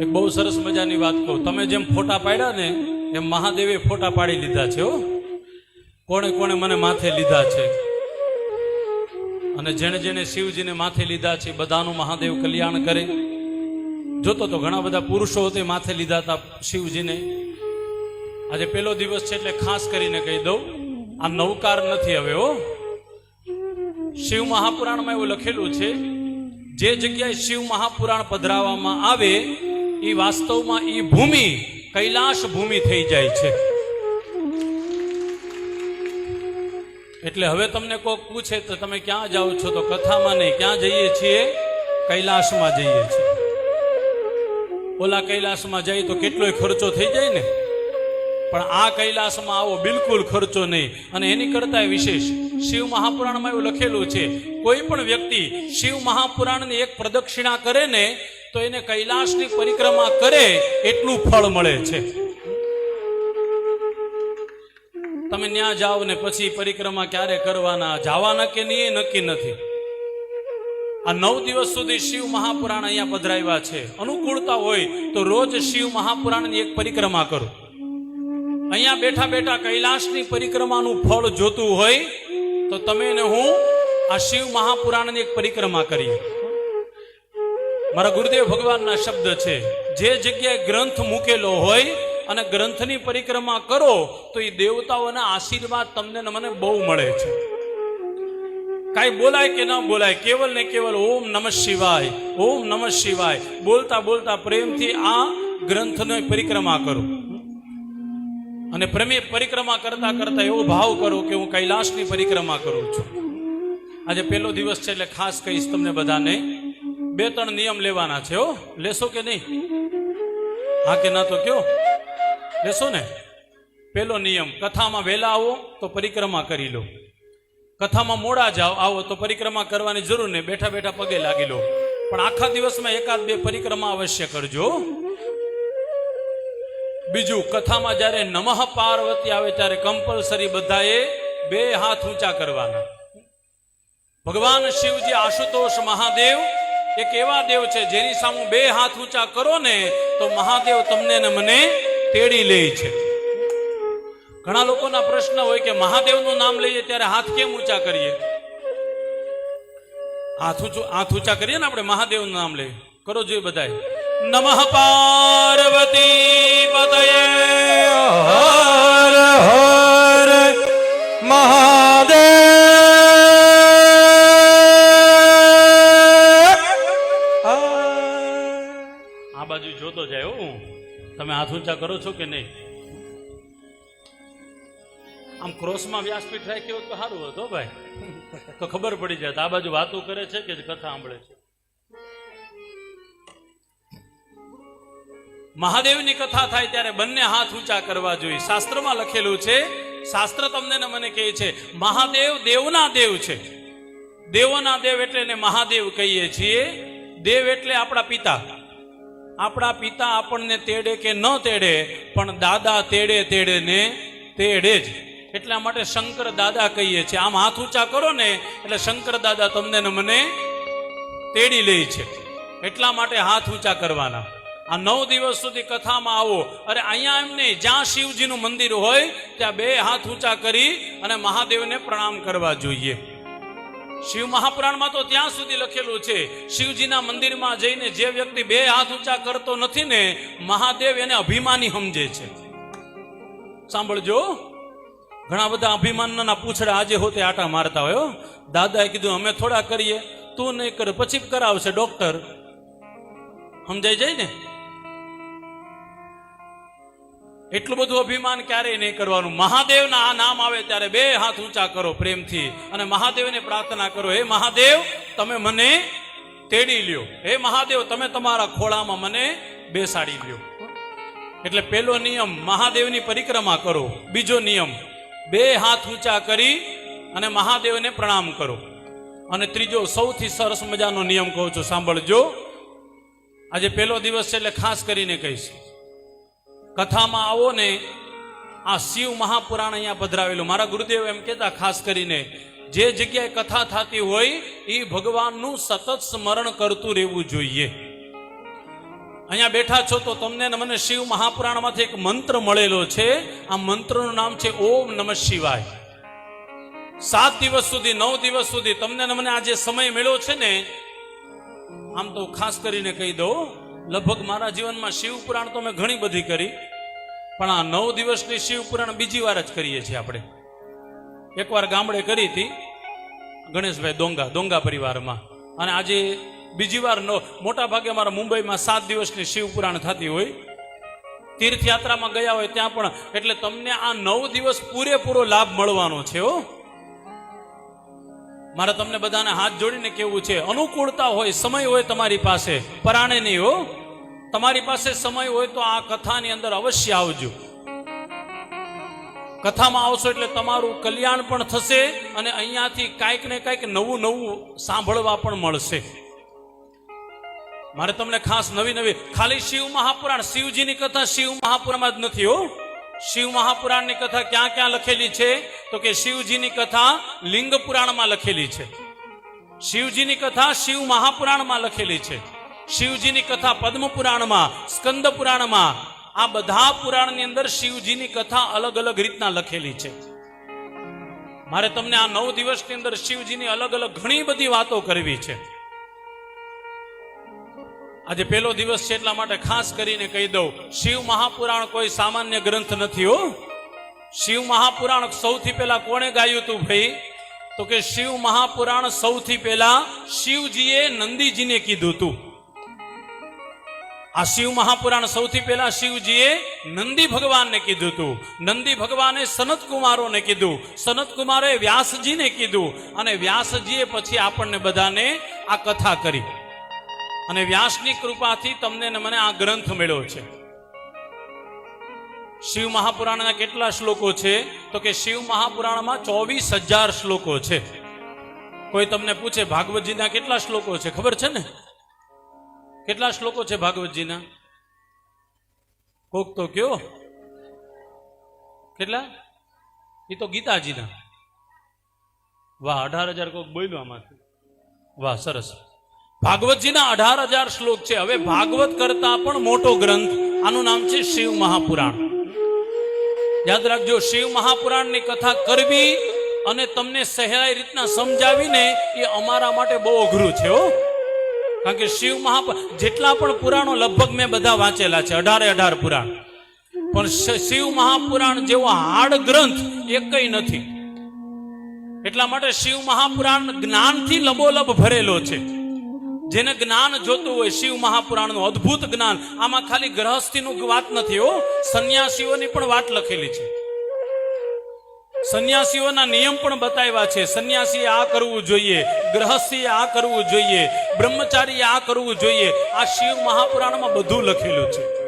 એક બહુ સરસ મજાની વાત કહું. તમે જેમ ફોટા પાડ્યા ને, એમ મહાદેવે ફોટા પાડી લીધા છે, હો. કોણે કોણે મને માથે લીધા છે. અને જેણે જેણે શિવજીને માથે લીધા છે, બધાનું મહાદેવ કલ્યાણ કરે. જોતો તો ઘણા બધા પુરુષો તે માથે લીધા હતા શિવજીને. આજે પેલો દિવસ છે એટલે ખાસ કરીને કહી દઉં, આ નવકાર નથી હવે, હો. શિવ મહાપુરાણમાં એવું લખેલું છે, જે જગ્યાએ શિવ મહાપુરાણ પધરાવવામાં આવે એ વાસ્તવમાં એ ભૂમિ કૈલાશ ભૂમિ થઈ જાય છે. એટલે હવે તમને કોઈક પૂછે તો તમે ક્યાં જાઓ છો? તો કથામાં નહીં. ક્યાં જઈએ છીએ? કૈલાસમાં જઈએ છીએ. ઓલા કૈલાસમાં જઈએ તો કેટલોય ખર્ચો થઈ જાય ને? પણ આ કૈલાસમાં આવો બિલકુલ ખર્ચો નહીં. અને એની કરતા વિશેષ, શિવ મહાપુરાણમાં એવું લખેલું છે, કોઈ પણ વ્યક્તિ શિવ મહાપુરાણની એક પ્રદક્ષિણા કરે ને તો એને કૈલાશની પરિક્રમા કરે, એટલું ફળ મળે છે. તમે ત્યાં જાઓ ને પછી પરિક્રમા ક્યારે કરવાના? જવાના કે નહીં નક્કી નથી. આ નવ દિવસ સુધી શિવ મહાપુરાણ અહીંયા પધરાવ્યા છે. અનુકૂળતા હોય તો રોજ શિવ મહાપુરાણની એક પરિક્રમા કરો. અહીંયા બેઠા બેઠા કૈલાશની પરિક્રમાનું ફળ જોતું હોય, તો તમે ને હું આ શિવ મહાપુરાણની એક પરિક્રમા કરીએ. મારા ગુરુદેવ ભગવાનના શબ્દ છે, જે જગ્યાએ ગ્રંથ મૂકેલો હોય અને ગ્રંથની પરિક્રમા કરો, તો એ દેવતાઓના આશીર્વાદ તમને મને બહુ મળે છે. કાંઈ બોલાય કે ન બોલાય, કેવલ ને કેવલ ઓમ નમઃ શિવાય, ઓમ નમઃ શિવાય, બોલતા બોલતા પ્રેમથી આ ગ્રંથની પરિક્રમા કરો. અને પ્રેમી પરિક્રમા કરતા કરતા એવો ભાવ કરો કે હું કૈલાસની પરિક્રમા કરું છું. આજે પહેલો દિવસ છે એટલે ખાસ કહીશ તમને બધાને બે ત્રણ નિયમ લેવાના છે હો. લેશો કે નહીં? હા કે ના તો કયો? લેશો ને. પેલો નિયમ, કથામાં વહેલા આવો તો પરિક્રમા કરી લો. કથામાં મોડા જાઓ, આવો તો પરિક્રમા કરવાની જરૂર નહીં. બેઠા બેઠા પગે લાગી લો. પણ આખા દિવસમાં એકાદ બે પરિક્રમા અવશ્ય કરજો બીજું, કથામાં જ્યારે નમઃ પાર્વતી આવે ત્યારે કમ્પલસરી બધાએ બે હાથ ઊંચા કરવાના. ભગવાન શિવજી આશુતોષ મહાદેવ એક એવા દેવ છે, જેની સામે બે હાથ ઊંચા કરો ને, તો મહાદેવ તમને ને મને તેડી લે છે. ઘણા લોકોના પ્રશ્ન હોય કે મહાદેવનું નામ લઈએ ત્યારે હાથ કેમ ઊંચા કરીએ? હાથ ઊંચું હાથ ઊંચા કરીએ ને આપણે, મહાદેવનું નામ લઈએ. કરો જોઈએ બધાય. નમઃ પાર્વતી પતયે. તમે હાથ ઊંચા કરો છો કે નહીં? આમ ક્રોસમાં વ્યાસપીઠ રાખ્યો તો સારું હતો ભાઈ. તો ખબર પડી જાય આ બાજુ વાતો કરે છે કે કથા સાંભળે છે? મહાદેવની કથા થાય ત્યારે બંને હાથ ઊંચા કરવા જોઈએ. શાસ્ત્રમાં લખેલું છે, શાસ્ત્ર તમને ને મને કહે છે, મહાદેવ દેવના દેવ છે. દેવોના દેવ એટલે મહાદેવ કહીએ છીએ. દેવ એટલે આપણા પિતા. આપણા પિતા આપણને તેડે કે ન તેડે, પણ દાદા તેડે તેડે ને તેડે જ. એટલા માટે શંકર દાદા કહીએ છીએ, આમ હાથ ઊંચા કરો ને, એટલે શંકર દાદા તમને ને મને તેડી લે છે. એટલા માટે હાથ ઊંચા કરવાના. આ નવ દિવસ સુધી કથામાં આવો. અરે અહીંયા એમ નહીં, જ્યાં શિવજીનું મંદિર હોય, ત્યાં બે હાથ ઊંચા કરી અને મહાદેવને પ્રણામ કરવા જોઈએ. શિવ મહાપુરાણમાં તો ત્યાં સુધી લખેલું છે, શિવજીના મંદિરમાં જઈને જે વ્યક્તિ બે હાથ ઊંચા કરતો નથી ને, મહાદેવ એને અભિમાની સમજે છે. સાંભળજો. ઘણા બધા અભિમાનના પૂછડા આજે હોતે આટા મારતા હોય દાદાએ કીધું, અમે થોડા કરીએ, તું નહીં કર, પછી કરાવશે, ડોક્ટર. સમજાઈ જાય ને? એટલું બધું અભિમાન ક્યારેય નહીં કરવાનું. મહાદેવના આ નામ આવે ત્યારે બે હાથ ઊંચા કરો પ્રેમથી અને મહાદેવને પ્રાર્થના કરો, હે મહાદેવ, તમે મને તેડી લ્યો. હે મહાદેવ, તમે તમારા ખોળામાં મને બેસાડી લ્યો. એટલે પેલો નિયમ, મહાદેવની પરિક્રમા કરો. બીજો નિયમ, બે હાથ ઊંચા કરી અને મહાદેવને પ્રણામ કરો. અને ત્રીજો, સૌથી સરસ મજાનો નિયમ કહું છું, સાંભળજો. આજે પહેલો દિવસ છે એટલે ખાસ કરીને કહીશ. કથામાં આવો ને આ શિવ મહાપુરાણ અહીંયા પધરાવેલું. મારા ગુરુદેવ એમ કહેતા, ખાસ કરીને જે જગ્યાએ કથા થતી હોય, એ ભગવાનનું સતત સ્મરણ કરતું રહેવું જોઈએ. અહીંયા બેઠા છો તો તમને મને શિવ મહાપુરાણમાંથી એક મંત્ર મળેલો છે. આ મંત્રનું નામ છે, ઓમ નમઃ શિવાય. સાત દિવસ સુધી, નવ દિવસ સુધી તમને મને આ જે સમય મળ્યો છે ને, આમ તો ખાસ કરીને કહી દઉં લગભગ મારા જીવનમાં શિવ પુરાણ તો મેં ઘણી બધી કરી, પણ આ નવ દિવસની શિવ પુરાણ બીજી વાર જ કરીએ છીએ આપણે. એકવાર ગામડે કરી હતી, ગણેશભાઈ દોંગા દોંગા પરિવારમાં. અને આજે બીજી વાર નો, મોટા ભાગે અમારા મુંબઈમાં સાત દિવસની શિવપુરાણ થતી હોય. તીર્થયાત્રામાં ગયા હોય ત્યાં પણ, એટલે તમને આ નવ દિવસ પૂરેપૂરો લાભ મળવાનો છે, હો. મારે તમને બધાને હાથ જોડીને કેવું છે, અનુકૂળતા હોય, સમય હોય તમારી પાસે, પરાણે નહીં, હો. તમારી પાસે સમય હોય તો આ કથાની અંદર અવશ્ય આવજો. કથામાં આવશો એટલે તમારું કલ્યાણ પણ થશે અને અહીંયાથી કાંઈક ને કાંઈક નવું નવું સાંભળવા પણ મળશે. મારે તમને ખાસ નવી નવી ખાલી શિવ મહાપુરાણ, શિવજીની કથા શિવ મહાપુરાણમાં જ નથી હો. શિવ મહાપુરાણની કથા ક્યાં ક્યાં લખેલી છે? તો કે શિવજીની કથા લિંગ પુરાણમાં લખેલી છે. શિવજીની કથા શિવ મહાપુરાણમાં લખેલી છે. શિવજીની કથા પદ્મ પુરાણમાં સ્કંદ પુરાણમાં આ બધા પુરાણની અંદર શિવજીની કથા અલગ અલગ રીતના લખેલી છે. મારે તમને આ નવ દિવસની અંદર શિવજીની અલગ અલગ ઘણી બધી વાતો કરવી છે. આજે પહેલો દિવસ છે એટલા માટે ખાસ કરીને કહી દઉં, શિવ મહાપુરાણ કોઈ સામાન્ય ગ્રંથ નથી હો. શિવ મહાપુરાણ સૌથી પહેલા કોણે ગાયું હતું ભાઈ? તો કે શિવ મહાપુરાણ સૌથી પહેલા શિવજીએ નંદીજીને કીધું હતું આ શિવ મહાપુરાણ સૌથી પહેલા શિવજીએ નંદી ભગવાનને કીધું હતું નંદી ભગવાને સનત કુમારોને કીધું. સનત કુમારે વ્યાસજીને કીધું. અને વ્યાસજીએ પછી આપણને બધાને આ કથા કરી. અને વ્યાસની કૃપાથી તમને મને આ ગ્રંથ મળ્યો છે. શિવ મહાપુરાણના કેટલા શ્લોકો છે? તો કે શિવ મહાપુરાણમાં ચોવીસ હજાર શ્લોકો છે. કોઈ તમને પૂછે, ભાગવતજીના કેટલા શ્લોકો છે? ખબર છે ને? કેટલા શ્લોકો છે ભાગવતજીના? કોક તો કયો? કેટલા? એ તો ગીતાજીના. વાહ, અઢાર હજાર કોક બોલ્યો આમાંથી. વાહ, સરસ. ભાગવતજીના અઢાર હજાર શ્લોક છે. હવે ભાગવત કરતા પણ મોટો ગ્રંથ. આનું નામ છે શિવ મહાપુરાણ. યાદ રાખજો, શિવ મહાપુરાણની કથા કરવી અને તમને સહેલાઈ રીતના સમજાવીને એ અમારા માટે બહુ અઘરું છે, હો. કારણ કે શિવ મહા જેટલા પણ પુરાણો લગભગ મેં બધા વાંચેલા છે, અઢારે અઢાર પુરાણ. પણ શિવ મહાપુરાણ જેવો હાર્ડ ગ્રંથ એકય નથી. એટલા માટે શિવ મહાપુરાણ જ્ઞાનથી લબોલબ ભરેલો છે. જેને જ્ઞાન જોતું હોય, શિવ મહાપુરાણનું અદ્ભુત જ્ઞાન. આમાં ખાલી ગ્રહસ્થીનું વાત નથી હો, સંન્યાસીઓની પણ વાત લખેલી છે. સંન્યાસીઓના નિયમ પણ બતાવ્યા છે. સંન્યાસીએ આ કરવું જોઈએ, ગ્રહસ્થીએ આ કરવું જોઈએ, બ્રહ્મચારીએ આ કરવું જોઈએ. આ શિવ મહાપુરાણમાં બધું લખેલું છે.